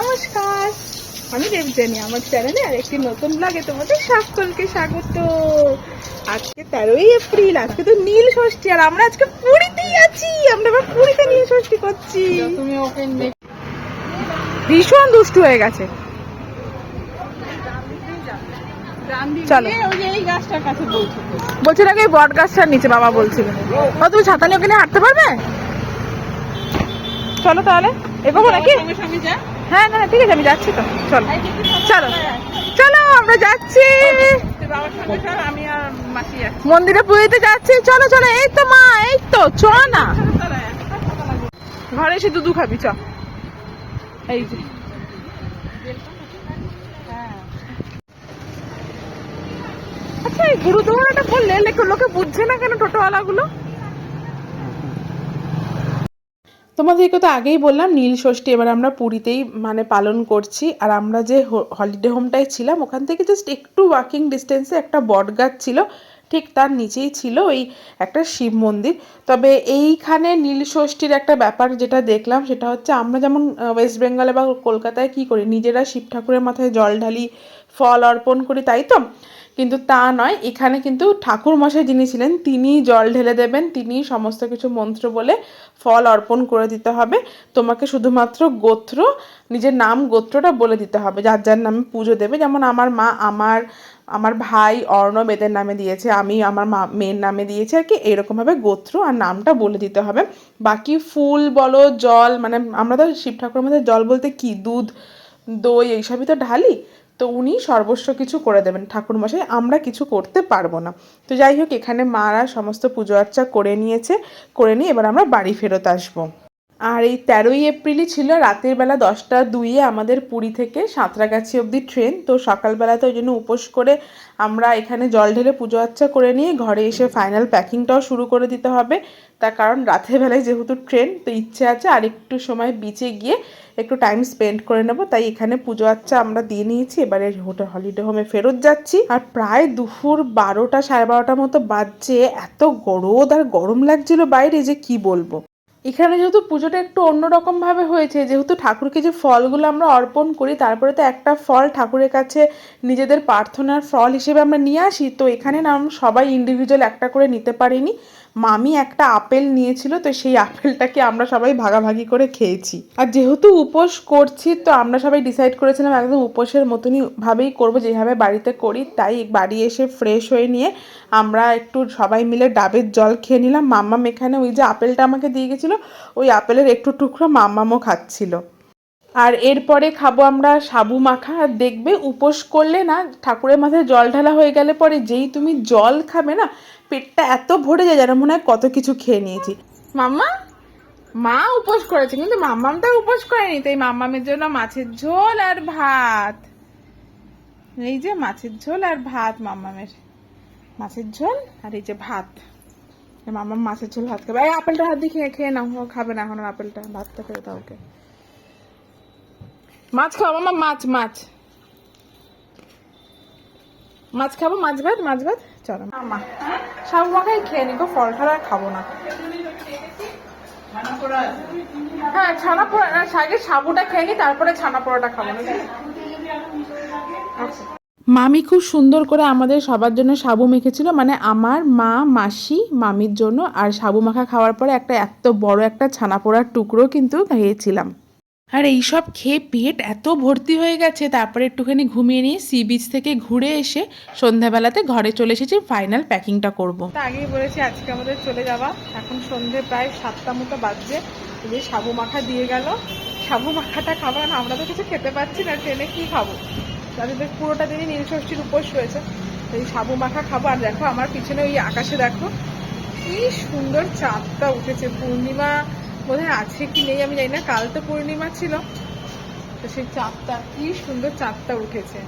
নমস্কার। আমি দেবজানি আমার চ্যানেলে আর একটি নতুন ব্লগে তোমাদের সকলকে স্বাগত। আজকে তেরোই এপ্রিল, আজকে তো নীল ষষ্ঠী, আর আমরা আজকে পুরীতেই আছি। আমরা আবার পুরীতে নীল ষষ্ঠী করছি। ভীষণ দুষ্টু হয়ে গেছে। চলো। ওখানে হাঁটতে পারবে? চলো তাহলে, এগোবো নাকি? সঙ্গে সঙ্গে যা হ্যাঁ না ঠিক আছে আমি যাচ্ছি তো। চলো। চলো। চলো আমরা যাচ্ছি। মন্দিরে পুজোতে যাচ্ছি। চলো চলো এই তো মা এই তো চ না। ঘরে এসে দুধু খাবি চ। এই যে। আচ্ছা এই গুরুদুয়ারাটা বললে লোকে লোকে বুঝছে না কেন টোটোওয়ালাগুলো? তোমাদেরকে তো আগেই বললাম, নীল ষষ্ঠী এবার আমরা পুরীতেই মানে পালন করছি। আর আমরা যে হলিডে হোমটায় ছিলাম, ওখান থেকে জাস্ট একটু ওয়াকিং ডিস্টেন্সে একটা বট গাছ ছিল, ঠিক তার নিচেই ছিল ওই একটা শিব মন্দির। তবে এইখানে নীল ষষ্ঠীর একটা ব্যাপার যেটা দেখলাম, সেটা হচ্ছে আমরা যেমন ওয়েস্ট বেঙ্গলে বা কলকাতায় কি করি, নিজেরা শিব ঠাকুরের মাথায় জল ঢালি ফল অর্পণ করি, তাই তো? কিন্তু তা নয়, এখানে কিন্তু ঠাকুর মশাই যিনি ছিলেন তিনি জল ঢেলে দেবেন তিনি সমস্ত কিছু মন্ত্র বলে ফল অর্পণ করে দিতে হবে। তোমাকে শুধুমাত্র গোত্র, নিজের নাম গোত্রটা বলে দিতে হবে। যার যার নামে পুজো দেবে, যেমন আমার মা, আমার আমার ভাই অর্ণব এদের নামে দিয়েছে, আমি আমার মা, মেয়ের নামে দিয়েছি, আর কি এরকমভাবে গোত্র আর নামটা বলে দিতে হবে। বাকি ফুল বলো, জল মানে আমরা তো শিব ঠাকুরের মধ্যে জল বলতে কি? দুধ দই, এইসবই তো ঢালি, তো উনি সর্বস্ব কিছু করে দেবেন। ঠাকুরমশাই, আমরা কিছু করতে পারব না। তো যাই হোক, এখানে মারা সমস্ত পুজো আর্চা করে নিয়েছে, করে নিয়ে এবার আমরা বাড়ি ফেরত আসব। আর এই তেরোই এপ্রিলই ছিল রাতের বেলা দশটা দুইয়ে আমাদের পুরী থেকে সাঁতরাগাছি অবধি ট্রেন। তো সকালবেলাতে ওই জন্য উপোস করে আমরা এখানে জল ঢেলে পুজো আর্চা করে নিয়ে ঘরে এসে ফাইনাল প্যাকিংটাও শুরু করে দিতে হবে। তার কারণ রাতের বেলায় যেহেতু ট্রেন, তো ইচ্ছে আছে আর একটু সময় বিচে গিয়ে একটু টাইম স্পেন্ড করে নেব। তাই এখানে পুজো আচ্ছা আমরা দিয়ে নিয়েছি। এবারে হোটেল হলিডে হোমে ফেরত যাচ্ছি। আর প্রায় দুপুর বারোটা, সাড়ে বারোটার মতো বাজছে। এত গরদ আর গরম লাগছিল বাইরে যে কি বলব? এখানে যেহেতু পুজোটা একটু অন্যরকম ভাবে হয়েছে, যেহেতু ঠাকুরকে যে ফলগুলো আমরা অর্পণ করি, তারপরে তো একটা ফল ঠাকুরের কাছে নিজেদের প্রার্থনার ফল হিসেবে আমরা নিয়ে আসি। তো এখানে না সবাই ইন্ডিভিজুয়াল একটা করে নিতে পারিনি। মামি একটা আপেল নিয়েছিল, তো সেই আপেলটাকে আমরা সবাই ভাগাভাগি করে খেয়েছি। আর যেহেতু উপোস করছি, তো আমরা সবাই ডিসাইড করেছিলাম একদম উপোসের মতনই ভাবেই করব, যেভাবে বাড়িতে করি, তাই বাড়ি এসে ফ্রেশ হয়ে নিয়ে আমরা একটু সবাই মিলে ডাবের জল খেয়ে নিলাম। মাম্মাম এখানে ওই যে আপেলটা আমাকে দিয়ে গেছিল, ওই আপেলের একটু টুকরো মাম্মামও খাচ্ছিল। আর এরপরে খাব আমরা সাবু মাখা। আর দেখবে উপোস করলে না, ঠাকুরের মাথায় জল ঢালা হয়ে গেলে পরে যেই তুমি জল খাবে না, পেটটা এত ভরে যায় যেন মনে হয় কত কিছু খেয়ে নিয়েছি। মাম্মা, মা উপোস করেছে, কিন্তু মাম্মামটা উপোস করেনি। তাই মাম্মামের জন্য মাছের ঝোল আর ভাত। এই যে মাছের ঝোল আর ভাত মাম্মামের। মাছের ঝোল আর এই যে ভাত। মাম্মাম মাছের ঝোল, ভাত খাবে। এই আপেলটা হাত দিয়ে খেয়ে খেয়ে নাও খাবে না এখন আপেলটা। ভাতটা খেয়ে দাও ওকে। মাছ খাব মামা, মাছ মাছ। মাছ খাব, মাছ ভাত মাছ ভাত। চলো। মা সাবু মাখাই খেয়ে নিবো, ফল টল আর খাব না। হ্যাঁ ছানা পোড়া আগে সাবুটা খেয়ে নি, তারপরে ছানা পোড়াটা খাব না আচ্ছা। মামি খুব সুন্দর করে আমাদের সবার জন্য সাবু মেখেছিল মানে আমার মা, মাসি, মামির জন্য, আর সাবু মাখা খাওয়ার পরে একটা এত বড় একটা ছানা পোড়ার টুকরো কিন্তু খেয়েছিলাম। আর, এইসব খেয়ে পেট এত ভর্তি হয়ে গেছে। তারপরে একটুখানি ঘুমিয়ে নিয়ে সি বিচ থেকে ঘুরে এসে সন্ধ্যাবেলাতে ঘরে চলে এসেছি ফাইনাল প্যাকিংটা করব। আগেই বলেছি, আজকে আমাদের চলে যাওয়া। এখন সন্ধে প্রায় সাতটা মতো বাজছে। এই যে সাবু মাখা দিয়ে গেল। সাবু মাখাটা খাবার না আমরা তো কিছু খেতে পাচ্ছি না, ট্রেনে কি খাব? তাদের পুরোটা দিনই নীলষষ্ঠীর উপোস রয়েছে। এই সাবু মাখা খাব। আর দেখো, আমার পিছনে ওই আকাশে দেখো, কি সুন্দর চাঁদটা উঠেছে। পূর্ণিমা বোধহয় আছে কি নেই, আমি জানি না। কাল তো পূর্ণিমা ছিল। তো সেই চাঁদটা, কি সুন্দর চাঁদটা উঠেছে।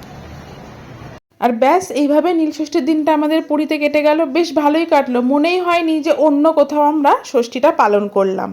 আর ব্যাস, এইভাবে নীলষষ্ঠীর দিনটা আমাদের পুরীতে কেটে গেল। বেশ ভালোই কাটলো। মনেই হয়নি যে অন্য কোথাও আমরা ষষ্ঠীটা পালন করলাম।